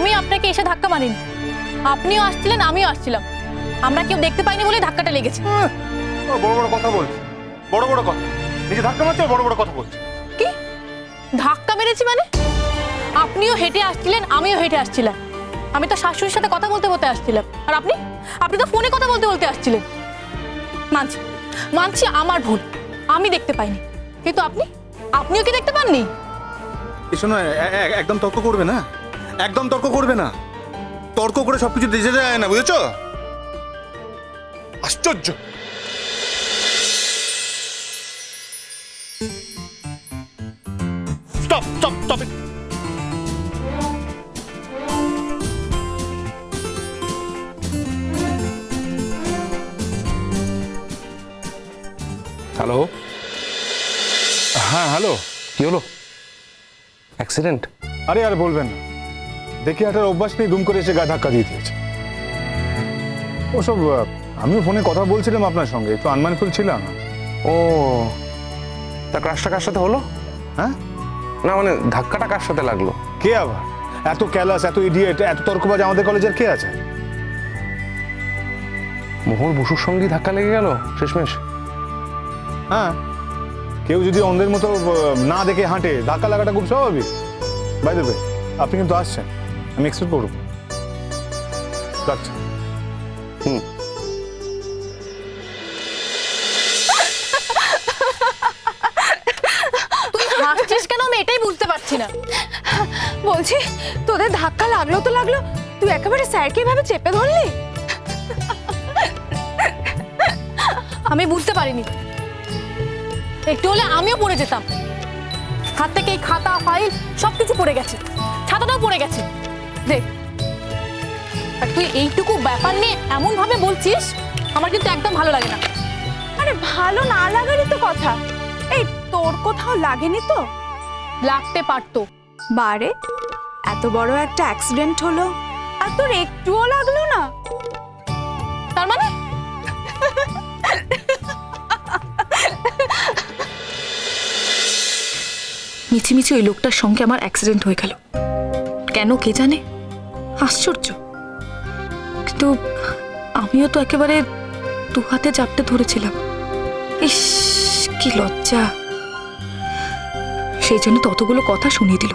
আমি আপনাকে এসে ধাক্কা মারিনি। আপনিও আসছিলেন আমিও আসছিলাম। আমরা কেউ দেখতে পাইনি বলে ধাক্কাটা লেগেছে। বড় বড় কথা বলছে। বড় বড় কথা। নিজে ধাক্কা মারছে বড় বড় কথা বলছে। কি? ধাক্কা মেরেছি মানে? আপনিও হেঁটে আসছিলেন আমিও হেঁটে আসছিলাম। আমি তো শাশুড়ির সাথে কথা বলতে বলতে আসছিলাম। আর আপনি? আপনি তো ফোনে কথা বলতে বলতে আসছিলেন। মানছি মানছি আমার ভুল। আমি দেখতে পাইনি। কিন্তু আপনি? আপনিও কি দেখতে পাননি? শোনো একদম তর্ক করবে না? একদম তর্ক করবে না। তর্ক করে সবকিছু দেশে যায় না বুঝেছ? আশ্চর্য। স্টপ স্টপ স্টপ হ্যালো হ্যাঁ হ্যালো কি হলো? অ্যাক্সিডেন্ট আরে আর বলবেন না। দেখে হাঁটার অভ্যাস নেই দুম করে এসে গা ধাক্কা দিয়ে দিয়েছে। ওসব আমিও ফোনে কথা বলছিলাম আপনার সঙ্গে একটু আনমানফুল ছিলাম। ও তা ক্রাশটা কার সাথে হলো? হ্যাঁ? না মানে ধাক্কাটা কার সাথে লাগল? কে আবার? এত ক্যালাস এত ইডিয়েট এত তর্কবাজ আমাদের কলেজের কে আছে? মোহর বসুর সঙ্গেই ধাক্কা লেগে গেল? শেষমেশ। হ্যাঁ। কেউ যদি অন্ধের মতো না দেখে হাঁটে ধাক্কা লাগাটা খুব স্বাভাবিক। বাই দেবে আপনি কিন্তু আসছেন। আমি এক্সপেক্ট করব। রাখছি হুম। তুই হাসছিস কেন? আমি এটাই বুঝতে পারছি না। বলছি তোদের ধাক্কা লাগল তো লাগল। তুই একেবারে স্যারকে ভাবে চেপে ধরলি? আমি বুঝতে পারিনি। একটু হলে আমিও পড়ে যেতাম। হাত থেকে খাতা ফাইল সবকিছু পড়ে গেছে। ছাতাটাও পড়ে গেছে। দেখ আর তুই এইটুকু ব্যাপার নিয়ে এমন ভাবে বলছিস আমার কিন্তু একদম ভালো লাগে না। আরে ভালো না লাগারই তো কথা। এই তোর কোথাও লাগেনি তো? লাগতে পারতো। বারে এত বড় একটা অ্যাক্সিডেন্ট হলো আর তোর একটুও লাগল না। তার মানে? মিছিমিছি ওই লোকটার সঙ্গে আমার অ্যাক্সিডেন্ট হয়ে গেল। কেন কে জানে? আশ্চর্য। কিন্তু আমিও তো একেবারে দু হাতে চাপটে ধরেছিলাম। ইস, কি লজ্জা। সেই জন্য ততগুলো কথা শুনিয়ে দিল।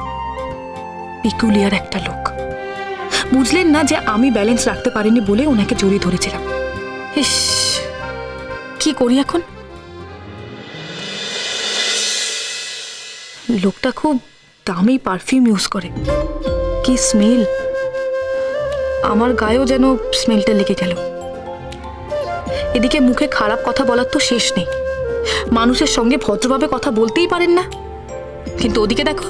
পিকুলিয়ার একটা লোক। বুঝলেন না যে আমি ব্যালেন্স রাখতে পারিনি বলে ওনাকে জড়িয়ে ধরেছিলাম। ইস, কি করি এখন? লোকটা খুব দামি পারফিউম ইউজ করে। কি স্মেল। আমার গায়েও যেন স্মেলটা লেগে গেল। এদিকে মুখে খারাপ কথা বলার তো শেষ নেই। মানুষের সঙ্গে ভদ্রভাবে কথা বলতেই পারেন না। কিন্তু ওদিকে দেখো,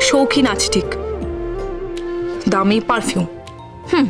শৌখিন আছে ঠিক। দামি পারফিউম হুম।